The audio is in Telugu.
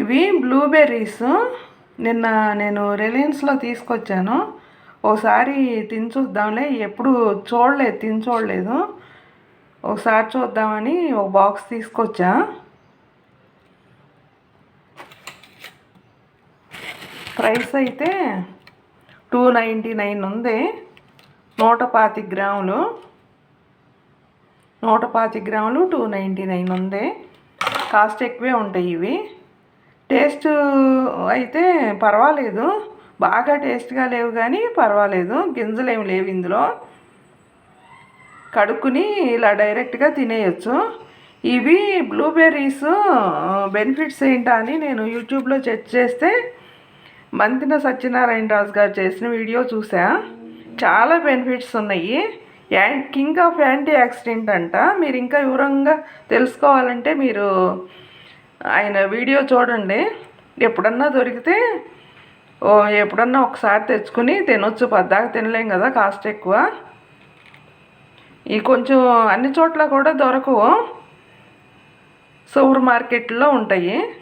ఇవి బ్లూబెర్రీస్ నిన్న నేను రిలయన్స్లో తీసుకొచ్చాను. ఒకసారి తిని చూద్దాంలే ఎప్పుడు చూడలేదు తిని చూడలేదు ఒకసారి చూద్దామని ఒక బాక్స్ తీసుకొచ్చా. ప్రైస్ అయితే టూ నైంటీ నైన్ ఉంది. నూట పాతి గ్రాములు. నూట పాతి గ్రాములు టూ నైంటీ నైన్ ఉంది. కాస్ట్ ఎక్కువే ఉంటాయి ఇవి. టేస్ట్ అయితే పర్వాలేదు. బాగా టేస్ట్గా లేవు కానీ పర్వాలేదు. గింజలు ఏమి లేవు ఇందులో. కడుక్కుని ఇలా డైరెక్ట్గా తినేయచ్చు. ఇవి బ్లూబెర్రీస్ బెనిఫిట్స్ ఏంటా అని నేను యూట్యూబ్లో చెక్ చేస్తే మంతిన సత్యనారాయణ రాజు గారు చేసిన వీడియో చూసా. చాలా బెనిఫిట్స్ ఉన్నాయి. Yeah king of antioxidant అంట. మీరు ఇంకా వివరంగా తెలుసుకోవాలంటే మీరు ఆయన వీడియో చూడండి. ఎప్పుడన్నా దొరికితే ఓ ఎప్పుడన్నా ఒకసారి తెచ్చుకుని తినొచ్చు. పద్దాక తినలేం కదా కాస్ట్ ఎక్కువ. ఈ కొంచెం అన్ని చోట్ల కూడా దొరకవు. సూపర్ మార్కెట్లో ఉంటాయి.